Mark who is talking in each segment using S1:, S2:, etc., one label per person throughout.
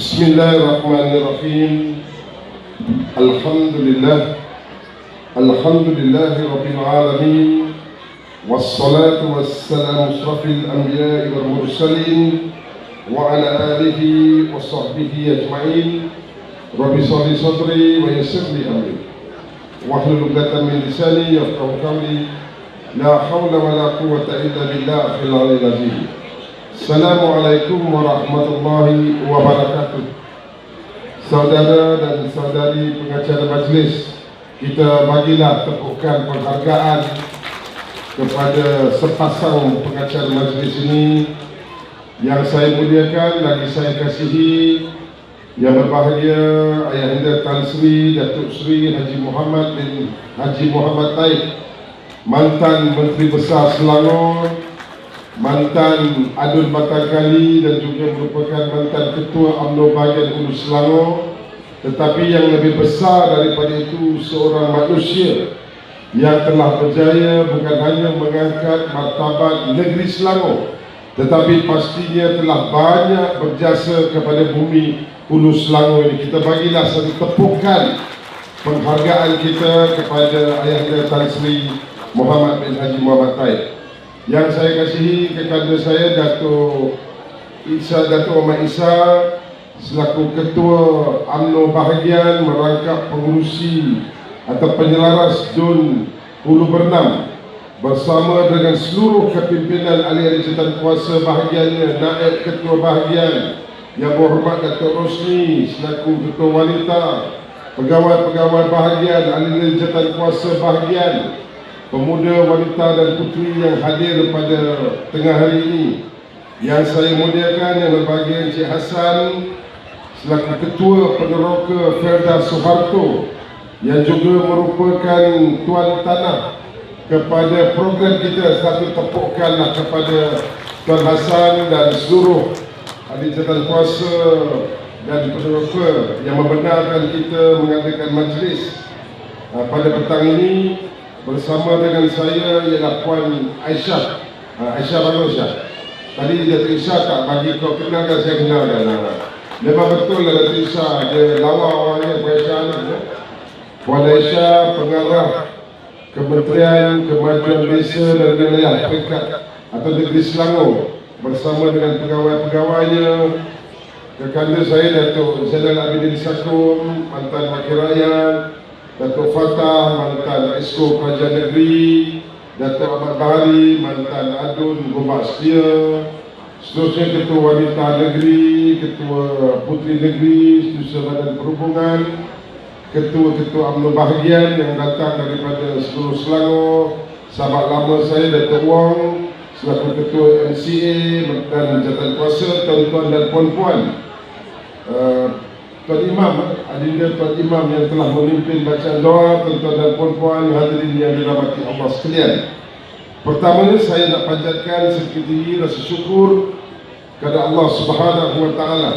S1: بسم الله الرحمن الرحيم الحمد لله الحمد لله رب العالمين والصلاة والسلام أشرف الأنبياء والمرسلين وعلى آله وصحبه أجمعين رب لي صدري ويسر لي أمري واحلل عقدة من لساني يفقه قولي لا حول ولا قوة إلا بالله في العلي العظيم Assalamualaikum warahmatullahi wabarakatuh. Saudara dan saudari pengacara majlis Kita bagilah tepukan penghargaan Kepada sepasang pengacara majlis ini Yang saya muliakan lagi saya kasihi Yang berbahagia Ayahanda Tan Sri Datuk Sri Haji Muhammad bin Haji Muhammad Taib Mantan Menteri Besar Selangor mantan Adun Batakali dan juga merupakan mantan Ketua UMNO Bahagian Hulu Selangor tetapi yang lebih besar daripada itu seorang manusia yang telah berjaya bukan hanya mengangkat martabat negeri Selangor tetapi pastinya telah banyak berjasa kepada bumi Hulu Selangor ini. Kita bagilah satu tepukan penghargaan kita kepada Ayahanda Tan Sri Muhammad bin Haji Muhammad Taib yang saya kasihi kekanda saya Datuk Isa Datuk Ahmad Isa selaku ketua AMNO bahagian merangkap pengurusi atau penyelaras Dun Hulu Bernam bersama dengan seluruh kepimpinan ahli jabatan kuasa bahagiannya naib ketua bahagian yang berhormat Datuk Rosni selaku ketua wanita pegawai-pegawai bahagian ahli jabatan kuasa bahagian pemuda, wanita dan puteri yang hadir pada tengah hari ini. Yang saya muliakan yang berbahagia Encik Hassan selaku ketua peneroka Ferda Soeharto yang juga merupakan tuan tanah kepada program kita satu tepukanlah kepada Tuan Hassan dan seluruh ahli jabatan kuasa dan peneroka yang membenarkan kita mengadakan majlis uh, pada petang ini bersama dengan saya ialah Puan Aisyah uh, Aisyah Bagus ya. Tadi dia Aisyah tak bagi kau kenal kan saya kenal kan. Memang betul lah Aisyah dia lawa orangnya Puan Aisyah ni. Ya. Puan Aisyah pengarah Kementerian Kemajuan Desa dan Wilayah Peringkat atau Negeri Selangor bersama dengan pegawai-pegawainya kekanda saya Datuk Zainal Abidin Sakum mantan Wakil Rakyat Datuk Fatah, mantan Esko Kerajaan Negeri, Datuk Ahmad Bahari, mantan Adun Gombak Setia, seterusnya Ketua Wanita Negeri, Ketua Puteri Negeri, Seterusnya Badan Perhubungan, Ketua-Ketua UMNO Bahagian yang datang daripada seluruh Selangor, sahabat lama saya Datuk Wong, selaku Ketua MCA dan Jatan Kuasa, tuan-tuan dan puan-puan. Uh, Tuan Imam, adinda Tuan Imam yang telah memimpin bacaan doa, tuan-tuan dan puan-puan hadirin yang dirahmati Allah sekalian. Pertamanya saya nak panjatkan sedikit tinggi rasa syukur kepada Allah Subhanahu wa taala.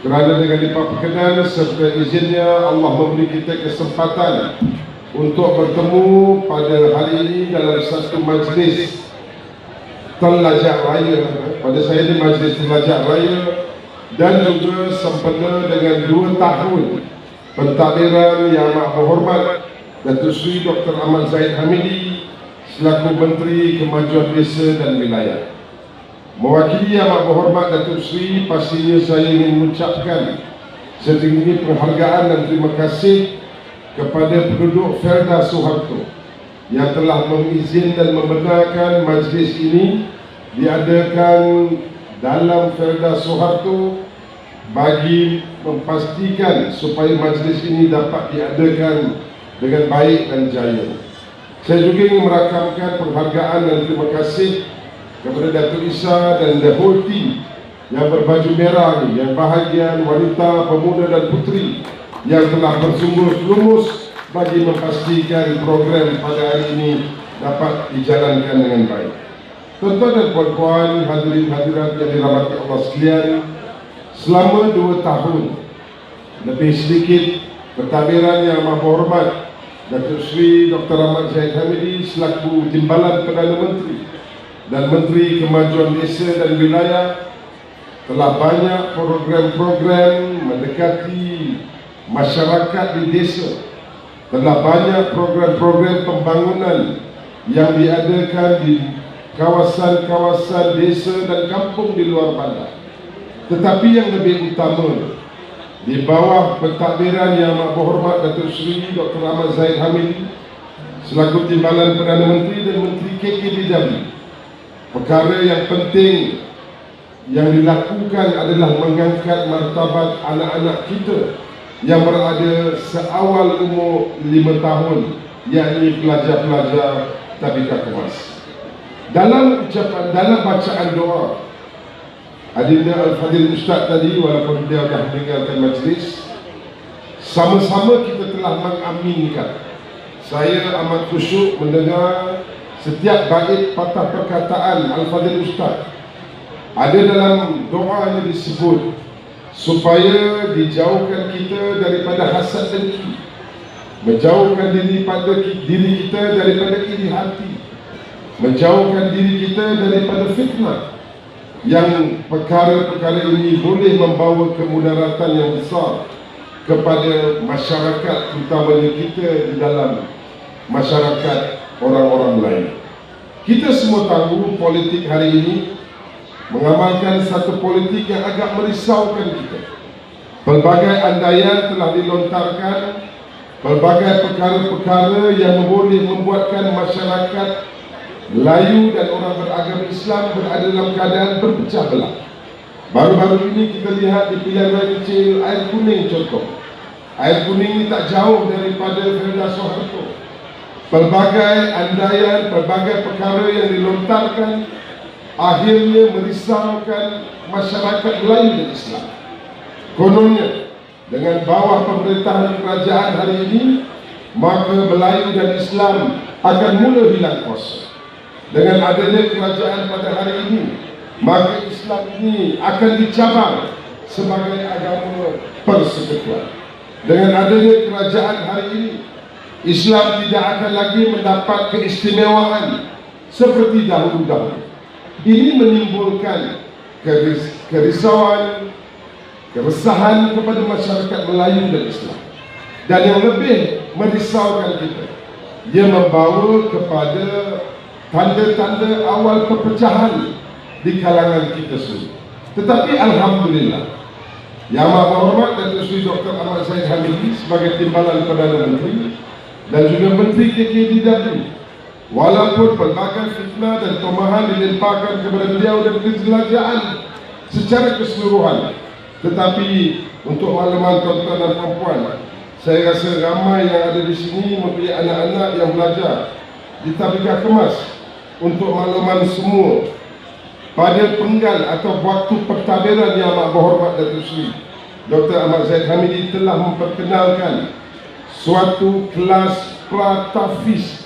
S1: Kerana dengan lipat perkenan serta izinnya Allah memberi kita kesempatan untuk bertemu pada hari ini dalam satu majlis telajak raya. Pada saya di majlis telajak raya dan juga sempena dengan dua tahun pentadbiran yang amat berhormat Datuk Sri Dr. Ahmad Zaid Hamidi selaku Menteri Kemajuan Desa dan Wilayah. Mewakili yang amat berhormat Datuk Sri, pastinya saya ingin mengucapkan setinggi penghargaan dan terima kasih kepada penduduk Felda Soeharto yang telah mengizinkan dan membenarkan majlis ini diadakan dalam Felda Soeharto bagi memastikan supaya majlis ini dapat diadakan dengan baik dan jaya. Saya juga ingin merakamkan penghargaan dan terima kasih kepada Datuk Isa dan the whole team yang berbaju merah yang bahagian wanita, pemuda dan puteri yang telah bersungguh lumus bagi memastikan program pada hari ini dapat dijalankan dengan baik. Tuan-tuan dan puan-puan, hadirin hadirat yang dirahmati Allah sekalian, selama dua tahun lebih sedikit pentadbiran yang amat hormat Datuk Sri Dr. Ahmad Zaid Hamidi selaku Timbalan Perdana Menteri dan Menteri Kemajuan Desa dan Wilayah telah banyak program-program mendekati masyarakat di desa telah banyak program-program pembangunan yang diadakan di kawasan-kawasan desa dan kampung di luar bandar tetapi yang lebih utama di bawah pentadbiran yang amat berhormat Datuk Seri Dr. Ahmad Zaid Hamid selaku Timbalan Perdana Menteri dan Menteri KKDW perkara yang penting yang dilakukan adalah mengangkat martabat anak-anak kita yang berada seawal umur lima tahun yakni pelajar-pelajar tabika kemas dalam ucapan dalam bacaan doa Adinda Al-Fadil Ustaz tadi walaupun dia sudah meninggalkan majlis sama-sama kita telah mengaminkan. Saya amat khusyuk mendengar setiap bait patah perkataan Al-Fadil Ustaz. Ada dalam doa yang disebut supaya dijauhkan kita daripada hasad dengki menjauhkan diri pada diri kita daripada iri hati menjauhkan diri kita daripada fitnah yang perkara-perkara ini boleh membawa kemudaratan yang besar kepada masyarakat terutamanya kita di dalam masyarakat orang-orang lain kita semua tahu politik hari ini mengamalkan satu politik yang agak merisaukan kita. Pelbagai andaian telah dilontarkan, pelbagai perkara-perkara yang boleh membuatkan masyarakat Melayu dan orang beragama Islam berada dalam keadaan berpecah belah. Baru-baru ini kita lihat di pilihan raya kecil air kuning contoh. Air kuning ini tak jauh daripada Felda Soeharto. Pelbagai andaian, pelbagai perkara yang dilontarkan akhirnya merisaukan masyarakat Melayu dan Islam. Kononnya, dengan bawah pemerintahan kerajaan hari ini, maka Melayu dan Islam akan mula hilang kuasa. Dengan adanya kerajaan pada hari ini, maka Islam ini akan dicabang sebagai agama persekutuan. Dengan adanya kerajaan hari ini, Islam tidak akan lagi mendapat keistimewaan seperti dahulu-dahulu ini menimbulkan keris kerisauan, keresahan kepada masyarakat Melayu dan Islam. Dan yang lebih merisaukan kita, ia membawa kepada tanda-tanda awal perpecahan di kalangan kita semua. Tetapi Alhamdulillah, Yang Amat Berhormat Datuk Seri Dr. Ahmad Syed Hamidi sebagai Timbalan Perdana Menteri dan juga Menteri KKDW Walaupun pelbagai fitnah dan tomahan dilemparkan kepada beliau dan kejelajaan secara keseluruhan Tetapi untuk makluman tuan-tuan dan perempuan Saya rasa ramai yang ada di sini mempunyai anak-anak yang belajar di tabika kemas Untuk makluman semua Pada penggal atau waktu pertabiran yang amat berhormat Datuk Seri Dr. Ahmad Zaid Hamidi telah memperkenalkan suatu kelas pratafis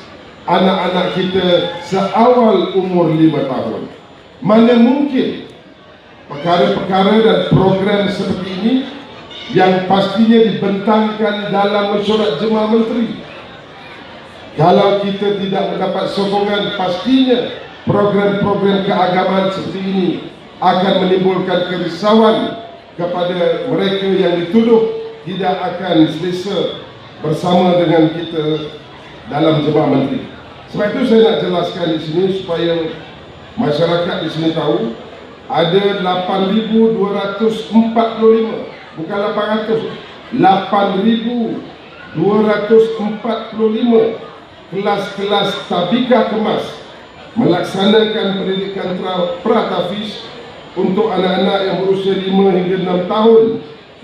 S1: anak-anak kita seawal umur lima tahun. Mana mungkin perkara-perkara dan program seperti ini yang pastinya dibentangkan dalam mesyuarat jemaah menteri. Kalau kita tidak mendapat sokongan, pastinya program-program keagamaan seperti ini akan menimbulkan kerisauan kepada mereka yang dituduh tidak akan selesa bersama dengan kita dalam jemaah menteri. Sebab itu saya nak jelaskan di sini supaya masyarakat di sini tahu ada 8,245 bukan 800 8,245 kelas-kelas tabika kemas melaksanakan pendidikan pratafis untuk anak-anak yang berusia 5 hingga 6 tahun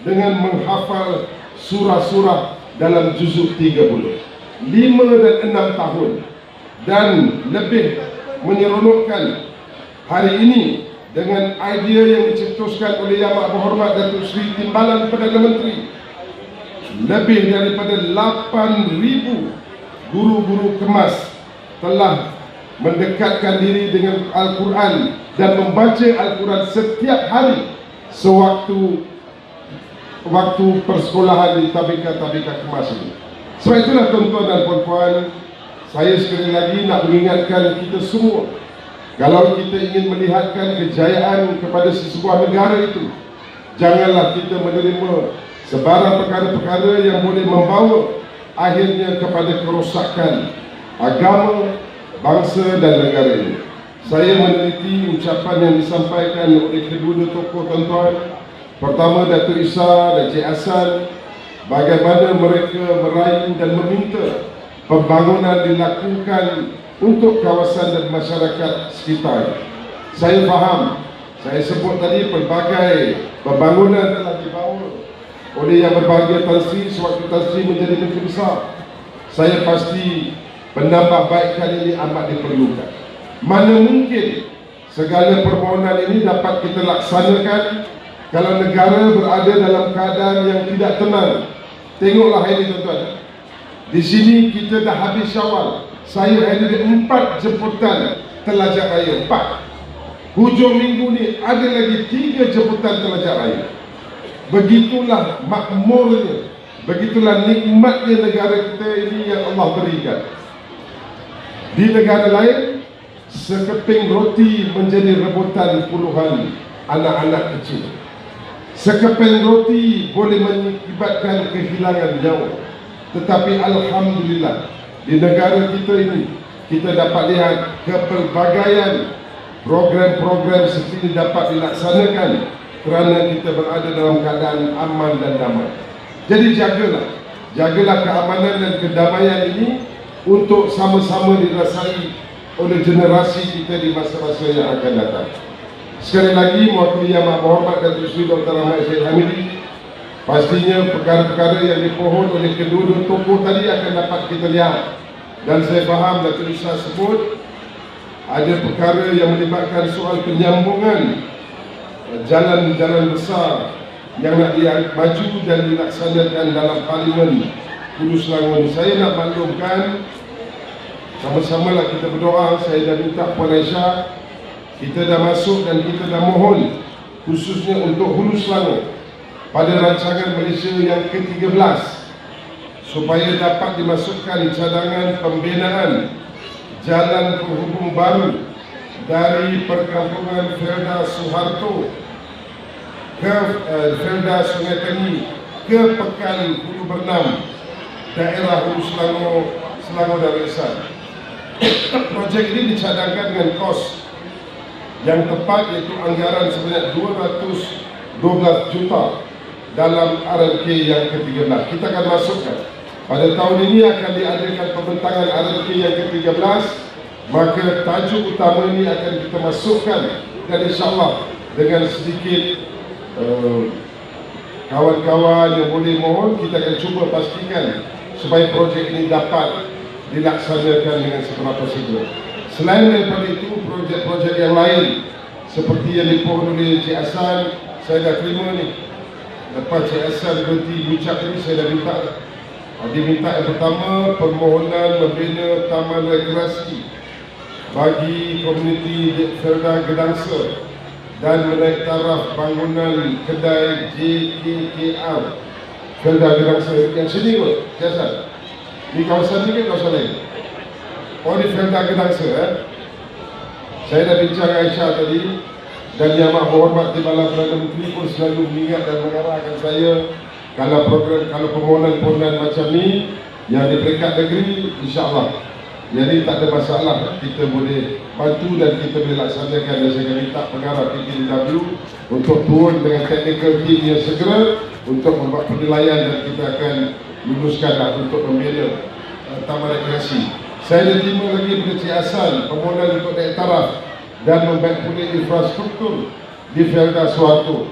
S1: dengan menghafal surah-surah dalam juzuk 30 5 dan 6 tahun. Dan lebih menyeronokkan hari ini dengan idea yang dicetuskan oleh Yang Amat Berhormat Datuk Seri Timbalan Perdana Menteri. Lebih daripada 8,000 guru-guru kemas telah mendekatkan diri dengan Al-Quran dan membaca Al-Quran setiap hari sewaktu waktu persekolahan di tabika-tabika kemas ini. Sebab itulah tuan-tuan dan puan-puan Saya sekali lagi nak mengingatkan kita semua Kalau kita ingin melihatkan kejayaan kepada sebuah negara itu, janganlah kita menerima sebarang perkara-perkara yang boleh membawa akhirnya kepada kerosakan agama, bangsa dan negara ini. Saya meneliti ucapan yang disampaikan oleh kedua tokoh tuan-tuan. Pertama Datuk Isa dan Cik Hassan bagaimana mereka merayu dan meminta pembangunan dilakukan untuk kawasan dan masyarakat sekitar. Saya faham, saya sebut tadi pelbagai pembangunan telah dibawa oleh yang berbahagia Tan Sri sewaktu Tan Sri menjadi menteri besar. Saya pasti penambahbaikan ini amat diperlukan. Mana mungkin segala permohonan ini dapat kita laksanakan kalau negara berada dalam keadaan yang tidak tenang Tengoklah ini tuan-tuan. Di sini kita dah habis syawal. Saya ada empat jemputan telajak raya. Empat. Hujung minggu ni ada lagi tiga jemputan telajak raya. Begitulah makmurnya. Begitulah nikmatnya negara kita ini yang Allah berikan. Di negara lain, sekeping roti menjadi rebutan puluhan anak-anak kecil. Sekeping roti boleh mengakibatkan kehilangan nyawa. Tetapi Alhamdulillah, di negara kita ini, kita dapat lihat kepelbagaian program-program seperti ini dapat dilaksanakan kerana kita berada dalam keadaan aman dan damai. Jadi jagalah, jagalah keamanan dan kedamaian ini untuk sama-sama dirasai oleh generasi kita di masa-masa yang akan datang. Sekali lagi mewakili yang amat berhormat dan Sri Dr. Ahmad Syed Hamidi Pastinya perkara-perkara yang dipohon oleh kedua-dua tokoh tadi akan dapat kita lihat Dan saya faham Datuk Isa sebut Ada perkara yang melibatkan soal penyambungan Jalan-jalan besar yang nak maju dan dilaksanakan dalam parlimen. Kudu Selangor Saya nak maklumkan Sama-sama lah kita berdoa Saya dah minta Puan Aisyah kita dah masuk dan kita dah mohon khususnya untuk Hulu Selangor pada rancangan Malaysia yang ke-13 supaya dapat dimasukkan cadangan pembinaan jalan penghubung baru dari perkampungan Felda Suharto ke uh, Felda Sungai Tengi ke Pekan Hulu Bernam daerah Hulu Selangor Selangor dan Resan. Projek ini dicadangkan dengan kos yang tepat iaitu anggaran sebanyak 212 juta dalam RLK yang ke-13. Kita akan masukkan. Pada tahun ini akan diadakan pembentangan RLK yang ke-13 maka tajuk utama ini akan kita masukkan dan insyaAllah dengan sedikit kawan-kawan uh, yang boleh mohon kita akan cuba pastikan supaya projek ini dapat dilaksanakan dengan seberapa segera. Selain daripada itu, projek-projek yang lain seperti yang dipohon oleh Cik Hassan, saya dah terima ni. Lepas Cik Hassan berhenti bucak ni, saya dah minta. Dia minta yang pertama, permohonan membina taman rekreasi bagi komuniti Ferda Gedangsa dan menaik taraf bangunan kedai JKKR Ferda Gedangsa yang sini Cik Hassan. Di kawasan ni ke kawasan lain? Oh ni Felda Gedangsa eh? Saya dah bincang Aisyah tadi Dan yang amat berhormat di malam Perdana Menteri pun selalu mengingat dan mengarahkan saya Kalau program, kalau permohonan-permohonan macam ni Yang di peringkat negeri, insyaAllah Jadi tak ada masalah Kita boleh bantu dan kita boleh laksanakan Dan saya minta pengarah PPDW Untuk turun dengan technical team yang segera Untuk membuat penilaian dan kita akan luluskanlah untuk membina uh, Taman Rekreasi saya dah terima lagi Cik Hassan permohonan untuk naik taraf dan membaik pulih infrastruktur di Felda Suatu.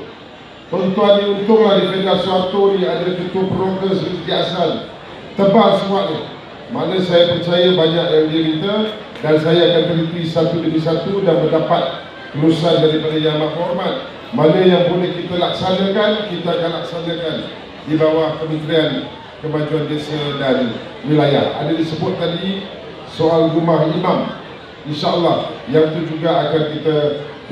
S1: Tuan-tuan ni untunglah di Felda Suatu ni ada ketua seperti Cik Hassan. Tebal semua ni. Mana saya percaya banyak yang dia minta dan saya akan teliti satu demi satu dan mendapat kelulusan daripada Yang Amat Hormat. Mana yang boleh kita laksanakan, kita akan laksanakan di bawah Kementerian Kemajuan Desa dan Wilayah. Ada disebut tadi soal rumah imam insyaAllah yang itu juga akan kita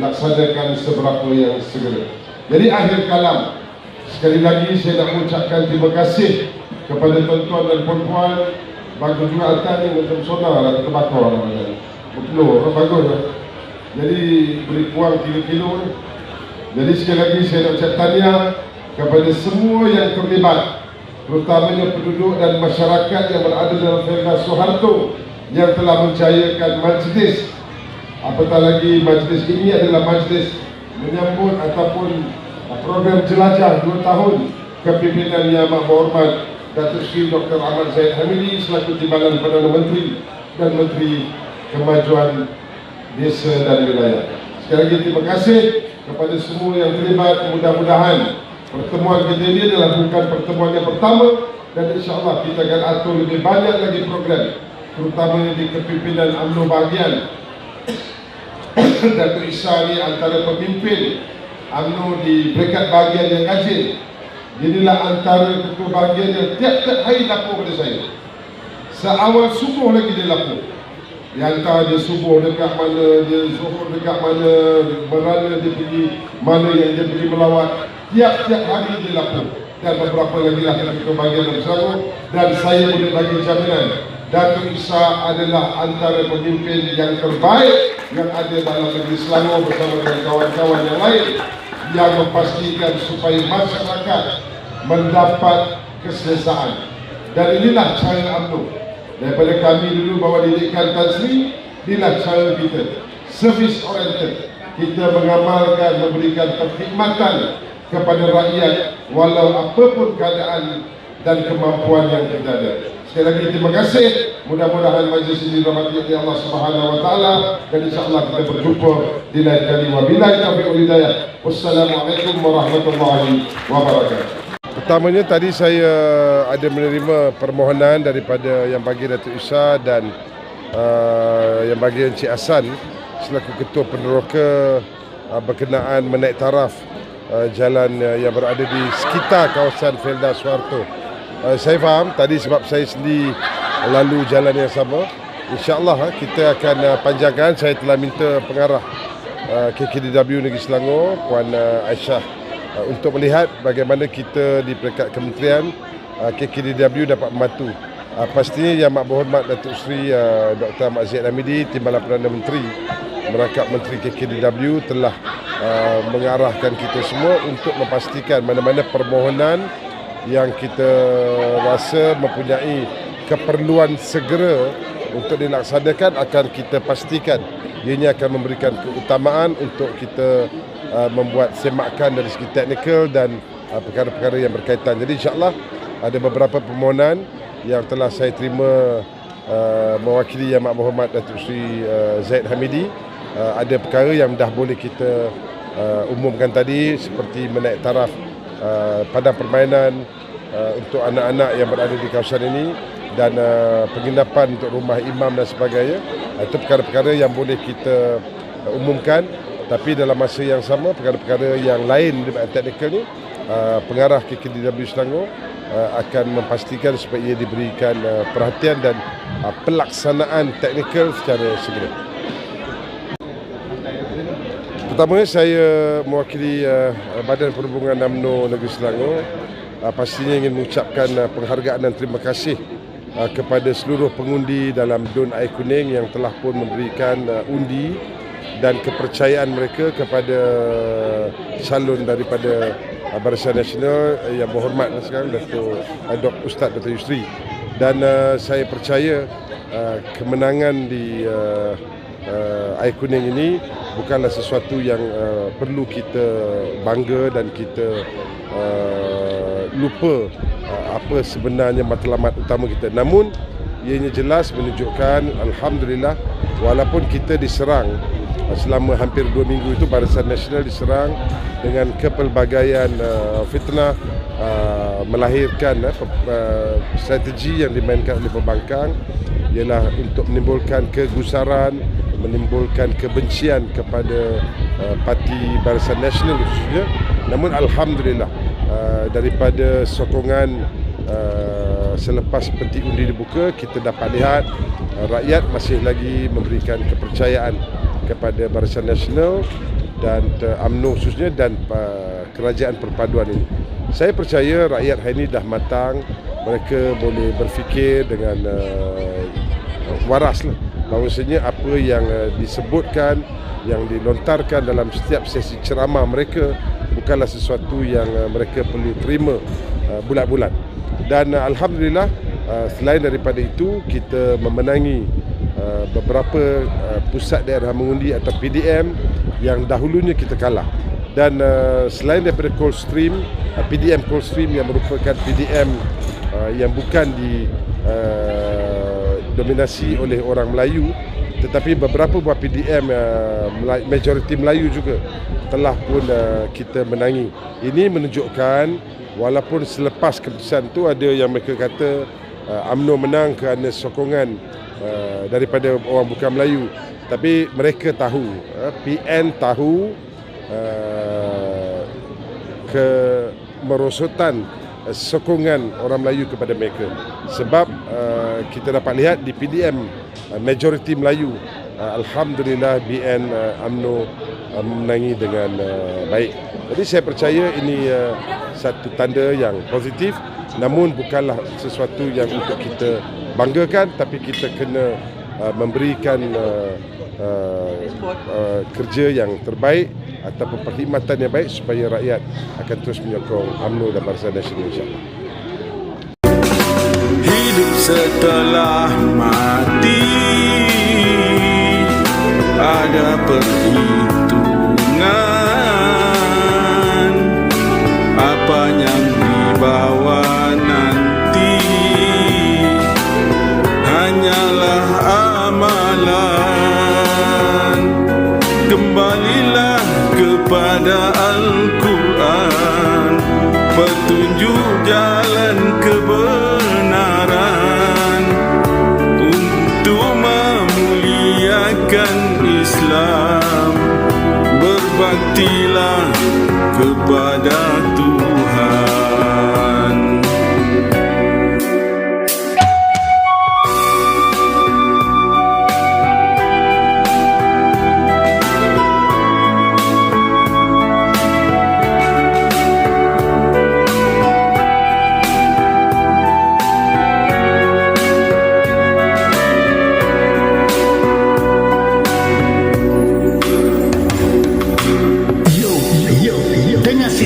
S1: laksanakan seberapa yang segera jadi akhir kalam sekali lagi saya nak mengucapkan terima kasih kepada tuan-tuan dan puan-puan bagus juga altar ni macam sonar lah kita bakar lah betul orang bagus lah. Jadi beri kurang 3 kilo Jadi sekali lagi saya nak ucap tahniah Kepada semua yang terlibat Terutamanya penduduk dan masyarakat yang berada dalam Felda Soeharto Yang telah mencayakan majlis. Apatah lagi majlis ini adalah majlis Menyambut ataupun program jelajah 2 tahun Kepimpinan Yang Amat Berhormat Datuk Seri Dr. Ahmad Zaid Hamidi selaku Timbalan Perdana Menteri dan Menteri Kemajuan Desa dan Wilayah. Sekali lagi terima kasih kepada semua yang terlibat. Mudah-mudahan pertemuan kita ini adalah bukan pertemuan yang pertama dan insyaAllah kita akan atur lebih banyak lagi program terutamanya di kepimpinan UMNO bahagian Datuk Isa ni antara pemimpin UMNO di peringkat bahagian yang kaji Inilah antara ketua bahagian yang tiap-tiap hari lapor kepada saya. Seawal subuh lagi dia lapor. Dia hantar dia subuh dekat mana, dia zuhur dekat mana, berana dia pergi, mana yang dia pergi melawat. Tiap-tiap hari dia lapor. Dan beberapa lagi lah ketua bahagian yang bersama. Dan saya boleh bagi jaminan. Datuk Isa adalah antara pemimpin yang terbaik yang ada dalam negeri Selangor bersama dengan kawan-kawan yang lain yang memastikan supaya masyarakat mendapat keselesaan. Dan inilah cara UMNO. Daripada kami dulu bawa didikan Tan Sri, inilah cara kita. Service oriented. Kita mengamalkan, memberikan perkhidmatan kepada rakyat walau apapun keadaan dan kemampuan yang kita ada. Sekali lagi terima kasih. Mudah-mudahan majlis ini dirahmati oleh Allah Subhanahu wa taala dan insyaallah kita berjumpa di lain kali. Wabillahi taufiq wal hidayah. Wassalamualaikum warahmatullahi wabarakatuh. Pertamanya tadi saya ada menerima permohonan daripada yang bagi Datuk Isa dan uh, yang bagi Encik Hasan selaku ketua peneroka uh, berkenaan menaik taraf uh, jalan uh, yang berada di sekitar kawasan Felda Suharto. Uh, saya faham tadi sebab saya sendiri lalu jalan yang sama. InsyaAllah uh, kita akan uh, panjangkan. Saya telah minta pengarah uh, KKDW Negeri Selangor, Puan uh, Aisyah uh, untuk melihat bagaimana kita di peringkat kementerian uh, KKDW dapat membantu. Uh, pastinya Yang Mak Berhormat Datuk Seri uh, Dr. Ahmad Ziyad Hamidi, Timbalan Perdana Menteri merangkap Menteri KKDW telah uh, mengarahkan kita semua untuk memastikan mana-mana permohonan yang kita rasa mempunyai keperluan segera untuk dilaksanakan akan kita pastikan ianya akan memberikan keutamaan untuk kita Uh, membuat semakan dari segi teknikal dan uh, perkara-perkara yang berkaitan. Jadi insyaAllah ada beberapa permohonan yang telah saya terima uh, mewakili Yang Mak Muhammad Datuk Seri uh, Zaid Hamidi. Uh, ada perkara yang dah boleh kita uh, umumkan tadi seperti menaik taraf uh, padang permainan uh, untuk anak-anak yang berada di kawasan ini dan uh, penginapan untuk rumah imam dan sebagainya. Uh, itu perkara-perkara yang boleh kita uh, umumkan tapi dalam masa yang sama perkara-perkara yang lain di teknikal ni uh, pengarah KKDW Selangor uh, akan memastikan supaya ia diberikan uh, perhatian dan pelaksanaan teknikal secara segera. Pertamanya saya mewakili Badan Perhubungan UMNO Negeri Selangor. Pastinya ingin mengucapkan penghargaan dan terima kasih kepada seluruh pengundi dalam Dun Air Kuning yang telah pun memberikan undi dan kepercayaan mereka kepada salon daripada Barisan Nasional yang berhormat sekarang Datuk Ustaz Datuk Yusri. Dan saya percaya kemenangan di uh, Air Kuning ini bukanlah sesuatu yang uh, perlu kita bangga dan kita uh, lupa uh, apa sebenarnya matlamat utama kita. Namun ianya jelas menunjukkan Alhamdulillah walaupun kita diserang selama hampir dua minggu itu Barisan Nasional diserang dengan kepelbagaian uh, fitnah uh, melahirkan uh, uh, strategi yang dimainkan oleh pembangkang ialah untuk menimbulkan kegusaran menimbulkan kebencian kepada uh, parti Barisan Nasional khususnya namun alhamdulillah uh, daripada sokongan uh, selepas peti undi dibuka kita dapat lihat uh, rakyat masih lagi memberikan kepercayaan kepada Barisan Nasional dan uh, UMNO khususnya dan uh, kerajaan perpaduan ini. Saya percaya rakyat hari ini dah matang, mereka boleh berfikir dengan uh, waras lah. Bahawasanya apa yang uh, disebutkan yang dilontarkan dalam setiap sesi ceramah mereka bukanlah sesuatu yang uh, mereka perlu terima uh, bulat-bulat. Dan uh, alhamdulillah uh, selain daripada itu kita memenangi uh, beberapa uh, pusat daerah mengundi atau PDM yang dahulunya kita kalah. Dan uh, selain daripada Coldstream, uh, PDM Coldstream yang merupakan PDM uh, yang bukan di uh, dominasi oleh orang Melayu tetapi beberapa buah PDM uh, majoriti Melayu juga telah pun uh, kita menangi. Ini menunjukkan walaupun selepas keputusan tu ada yang mereka kata uh, UMNO menang kerana sokongan uh, daripada orang bukan Melayu. Tapi mereka tahu, uh, PN tahu uh, ke merosotan uh, sokongan orang Melayu kepada mereka. Sebab uh, kita dapat lihat di PDM majoriti Melayu uh, alhamdulillah BN AMNO uh, menangi dengan baik. Jadi saya percaya ini satu tanda yang positif namun bukanlah sesuatu yang untuk kita banggakan tapi kita kena memberikan kerja yang terbaik ataupun perkhidmatan yang baik supaya rakyat akan terus menyokong UMNO dan Barisan Nasional insyaAllah.
S2: Hidup setelah mati Ada perhitungan. Apa yang dibawa nanti Hanyalah amalan. Kembalilah kepada Al-Quran. Petunjuk jalan kebenaran kepada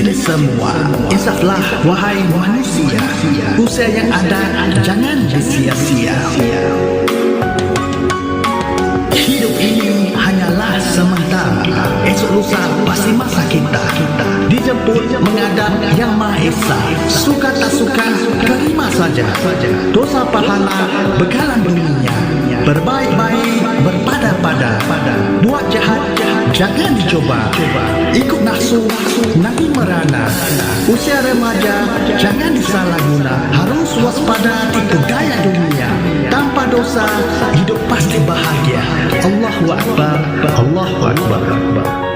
S3: sini semua. Insaflah wahai manusia Usia yang ada jangan disia-sia. Hidup ini hanyalah semata. Esok lusa pasti masa kita. Dijemput menghadap yang Maha Esa. Suka tak suka terima saja. Dosa pahala bekalan dunia Berbaik-baik berpada-pada Buat jahat jangan dicoba. Ikut nafsu nanti merana. Usia remaja jangan disalahguna. Harus waspada tipu daya dunia. Tanpa dosa hidup pasti bahagia. Allahu Akbar Allahu Akbar